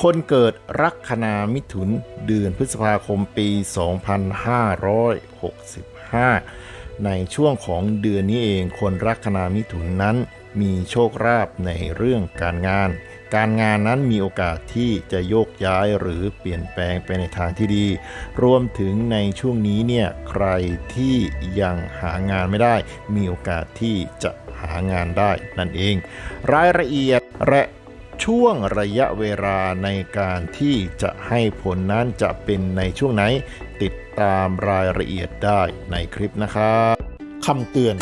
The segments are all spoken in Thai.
คนเกิดลัคนามิถุนเดือนพฤษภาคมปี 2565 ในช่วงของเดือนนี้เองคนลัคนามิถุนนั้นมีโชคลาภในเรื่องการงาน การงานนั้นมีโอกาสที่จะโยกย้ายหรือเปลี่ยนแปลงไปในทางที่ดี รวมถึงในช่วงนี้เนี่ยใครที่ยังหางานไม่ได้ มีโอกาสที่จะหางานได้นั่นเอง รายละเอียดและ ช่วงระยะเวลาในการที่จะให้ผลนั้นจะเป็นในช่วงไหน ติดตามรายละเอียดได้ในคลิปนะครับคำเตือน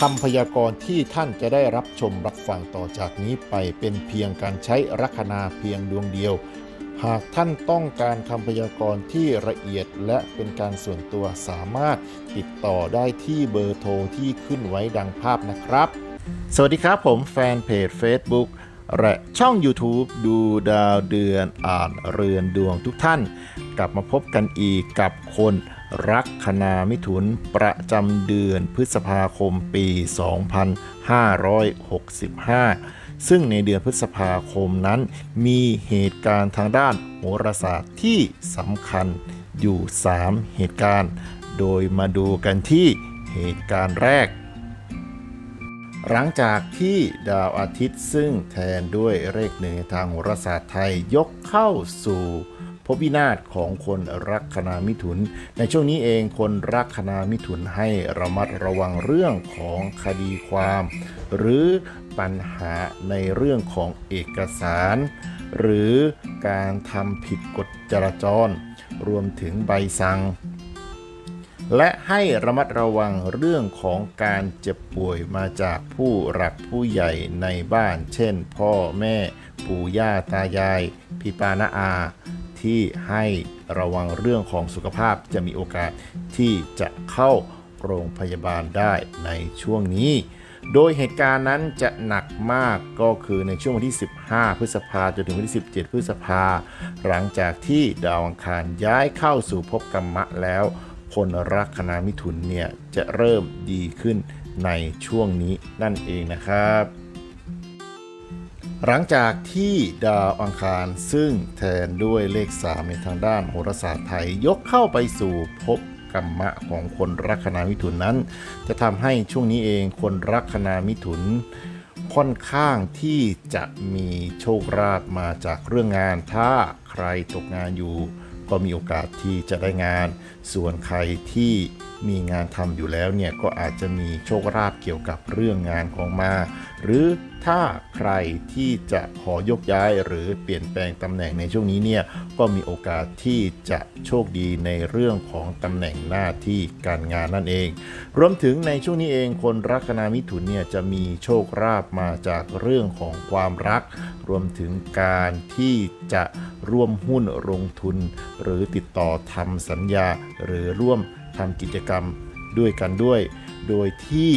คำพยากรณ์ที่ท่านจะได้รับชมรับฟังต่อจากนี้ไปเป็นเพียงการใช้ลัคนาเพียงดวงเดียว หากท่านต้องการคำพยากรณ์ที่ละเอียดและเป็นการส่วนตัวสามารถติดต่อได้ที่เบอร์โทรที่ขึ้นไว้ดังภาพนะครับ สวัสดีครับผมแฟนเพจ Facebook และช่อง YouTube ดูดาวเดือนอ่านเรือนดวงทุกท่าน กลับมาพบกันอีกกับคนรักคณามิถุนประจำเดือนพฤษภาคมปี 2565 ซึ่งในเดือนพฤษภาคมนั้น มีเหตุการณ์ทางด้านโหราศาสตร์ที่สำคัญอยู่ 3 เหตุการณ์ โดยมาดูกันที่เหตุการณ์แรก หลังจากที่ดาวอาทิตย์ซึ่งแทนด้วยเลขหนึ่งทางโหราศาสตร์ไทยยกเข้าสู่ภพวินาศของคนรักคณามิถุน ในช่วงนี้เองคนรักคณามิถุนให้ระมัดระวังเรื่องของคดีความ หรือปัญหาในเรื่องของเอกสาร หรือการทำผิดกฎจราจร รวมถึงใบสั่ง และให้ระมัดระวังเรื่องของการเจ็บป่วยมาจากผู้หลักผู้ใหญ่ในบ้าน เช่น พ่อแม่ ปู่ย่าตายาย พี่ปานาอา ที่ให้ระวังเรื่องของสุขภาพจะมีโอกาสที่จะเข้าโรงพยาบาลได้ในช่วงนี้ โดยเหตุการณ์นั้นจะหนักมากก็คือในช่วงวันที่ 15 พฤษภาจนถึงวันที่ 17 พฤษภา หลังจากที่ดาวอังคารย้ายเข้าสู่ภพกรรมะแล้ว คนรักคณามิถุนเนี่ยจะเริ่มดีขึ้นในช่วงนี้นั่นเองนะครับ หลังจากที่ดาวอังคารซึ่งแทนด้วยเลข 3 ในทางด้านโหราศาสตร์ไทยยกเข้าไปสู่ภพกรรมะของคนรักคณามิถุนนั้น จะทำให้ช่วงนี้เองคนรักคณามิถุน ค่อนข้างที่จะมีโชคลาภมาจากเรื่องงาน ถ้าใครตกงานอยู่ ก็มีโอกาสที่จะได้งาน ส่วนใครที่ มีงานทำอยู่แล้วเนี่ยก็อาจจะมีโชคลาภเกี่ยวกับเรื่องงานของมา หรือถ้าใครที่จะขอยกย้ายหรือเปลี่ยนแปลงตำแหน่งในช่วงนี้เนี่ยก็มีโอกาสที่จะโชคดีในเรื่องของตำแหน่งหน้าที่การงานนั่นเอง รวมถึงในช่วงนี้เองคนรักคณามิถุนเนี่ยจะมีโชคลาภมาจากเรื่องของความรัก รวมถึงการที่จะร่วมหุ้นลงทุน หรือติดต่อทำสัญญาหรือร่วม ทำกิจกรรมด้วยกันด้วย โดยที่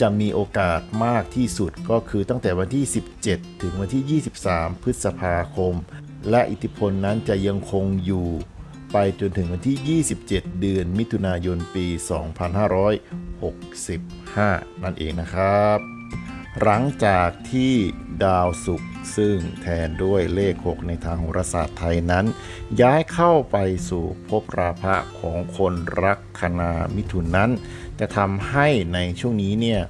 จะมีโอกาสมากที่สุดก็คือตั้งแต่วันที่ 17 ถึงวันที่ 23 พฤษภาคม และอิทธิพลนั้นจะยังคงอยู่ไปจนถึงวันที่ 27 เดือนมิถุนายนปี 2565 นั่นเองนะครับ หลังจากที่ดาวศุกร์ซึ่งแทนด้วยเลข 6 ในทางโหราศาสตร์ไทยนั้น ย้ายเข้าไปสู่ภพราภะของคนรักคณามิถุนนั้น จะทำให้ในช่วงนี้เนี่ย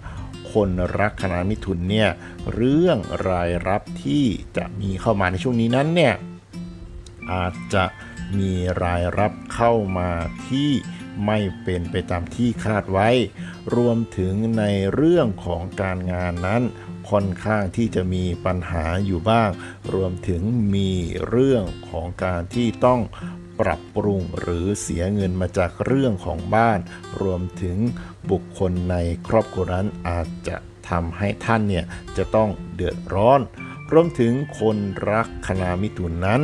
คนรักคณามิถุนเนี่ยเรื่องรายรับที่จะมีเข้ามาในช่วงนี้นั้นเนี่ยอาจจะมีรายรับเข้ามาที่ ไม่เป็นไปตามที่คาดไว้ รวมถึงในเรื่องของการงานนั้น ค่อนข้างที่จะมีปัญหาอยู่บ้าง รวมถึงมีเรื่องของการที่ต้องปรับปรุงหรือเสียเงินมาจากเรื่องของบ้าน รวมถึงบุคคลในครอบครัวนั้นอาจจะทำให้ท่านเนี่ยจะต้องเดือดร้อน รวมถึงคนรักคณามิถุนนั้น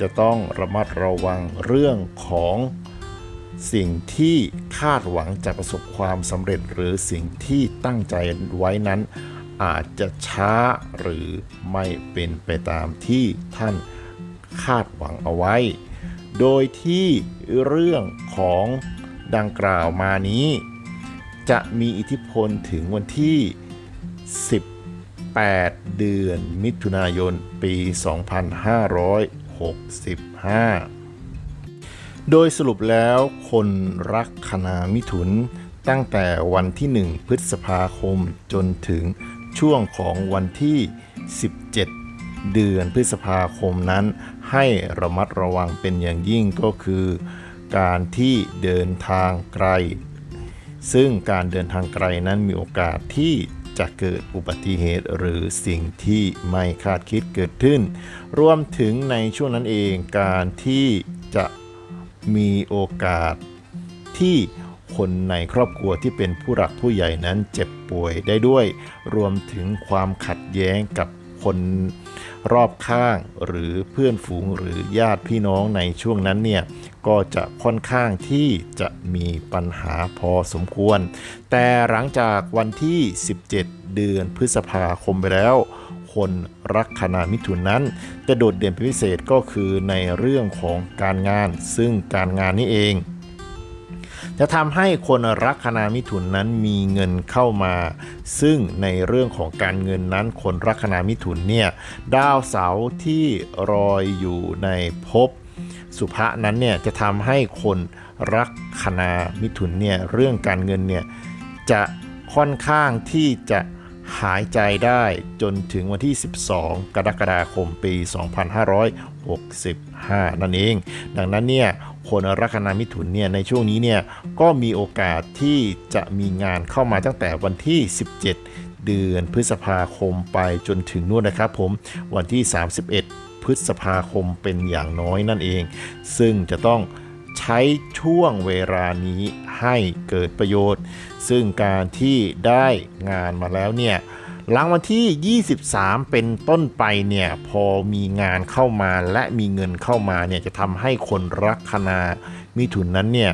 จะต้องระมัดระวังเรื่องของ สิ่งที่คาดหวังจะประสบความสำเร็จหรือสิ่งที่ตั้งใจไว้นั้น อาจจะช้าหรือไม่เป็นไปตามที่ท่านคาดหวังเอาไว้ โดยที่เรื่องของดังกล่าวมานี้ จะมีอิทธิพลถึงวันที่ 18 8เดือนมิถุนายนปี 2565 โดยสรุปแล้วคนรักคณามิถุน ตั้งแต่วันที่ 1 พฤษภาคมจนถึงช่วงของวันที่ 17 เดือนพฤษภาคมนั้น ให้ระมัดระวังเป็นอย่างยิ่งก็คือ การที่เดินทางไกล ซึ่งการเดินทางไกลนั้นมีโอกาสที่จะเกิดอุบัติเหตุหรือสิ่งที่ไม่คาดคิดเกิดขึ้น รวมถึงในช่วงนั้นเองการที่จะ มีโอกาสที่คนในครอบครัวที่เป็นผู้หลักผู้ใหญ่นั้นเจ็บป่วยได้ด้วย รวมถึงความขัดแย้งกับคนรอบข้างหรือเพื่อนฝูงหรือญาติพี่น้องในช่วงนั้นเนี่ยก็จะค่อนข้างที่จะมีปัญหาพอสมควร แต่หลังจากวันที่ 17 เดือนพฤษภาคมไปแล้ว คนรักคณามิถุนนั้น จะโดดเด่นเป็นพิเศษก็คือในเรื่องของการงาน ซึ่งการงานนี้เอง จะทำให้คนรักคณามิถุนนั้นมีเงินเข้ามา ซึ่งในเรื่องของการเงินนั้นคนรักคณามิถุนเนี่ยดาวเสาร์ที่รอยอยู่ในภพสุภะนั้นเนี่ยจะทำให้คนรักคณามิถุนเนี่ยเรื่องการเงินเนี่ยจะค่อนข้างที่จะ หายใจได้จนถึงวันที่ 12 กรกฎาคมปี 2565 นั่นเอง ดังนั้นเนี่ยคนลัคนามิถุนเนี่ยในช่วงนี้เนี่ยก็มีโอกาสที่จะมีงานเข้ามาตั้งแต่วันที่ 17 เดือนพฤษภาคมไปจนถึงนู่นนะครับผมวันที่ 31 พฤษภาคมเป็นอย่างน้อยนั่นเอง ซึ่งจะต้อง ใช้ช่วงเวลานี้ให้เกิดประโยชน์ ซึ่งการที่ได้งานมาแล้วเนี่ยหลังวันที่ 23 เป็นต้นไปเนี่ยพอมีงานเข้ามาและมีเงินเข้ามาเนี่ยจะทำให้คนรักคณามิถุนนั้นเนี่ย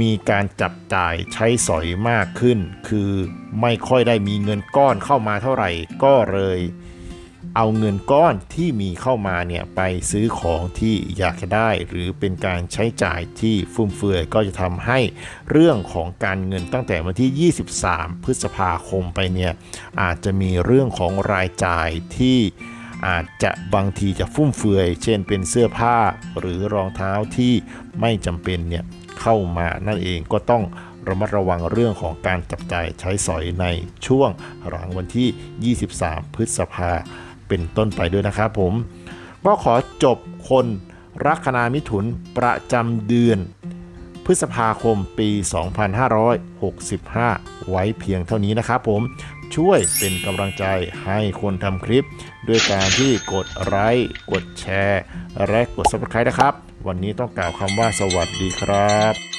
มีการจับจ่ายใช้สอยมากขึ้น คือไม่ค่อยได้มีเงินก้อนเข้ามาเท่าไหร่ก็เลย เอาเงินก้อนที่มีเข้ามาเนี่ยไปซื้อของที่อยากจะได้ หรือเป็นการใช้จ่ายที่ฟุ่มเฟือยก็จะทำให้เรื่องของการเงินตั้งแต่วันที่ 23 พฤษภาคมไปเนี่ยอาจจะมีเรื่องของรายจ่ายที่อาจจะบางทีจะฟุ่มเฟือย เช่นเป็นเสื้อผ้าหรือรองเท้าที่ไม่จำเป็นเนี่ยเข้ามานั่นเองก็ต้องระมัดระวังเรื่องของการจับจ่ายใช้สอยในช่วงหลังวันที่ 23 พฤษภา เป็นต้นไปด้วยนะครับผม ก็ขอจบคนรักคณามิถุนประจำเดือน พฤษภาคมปี 2565 ไว้เพียงเท่านี้นะครับผมช่วยเป็นกำลังใจให้คนทำคลิป ด้วยการที่กดไลค์กดแชร์ และกด subscribe นะครับ วันนี้ต้องกล่าวคำว่าสวัสดีครับ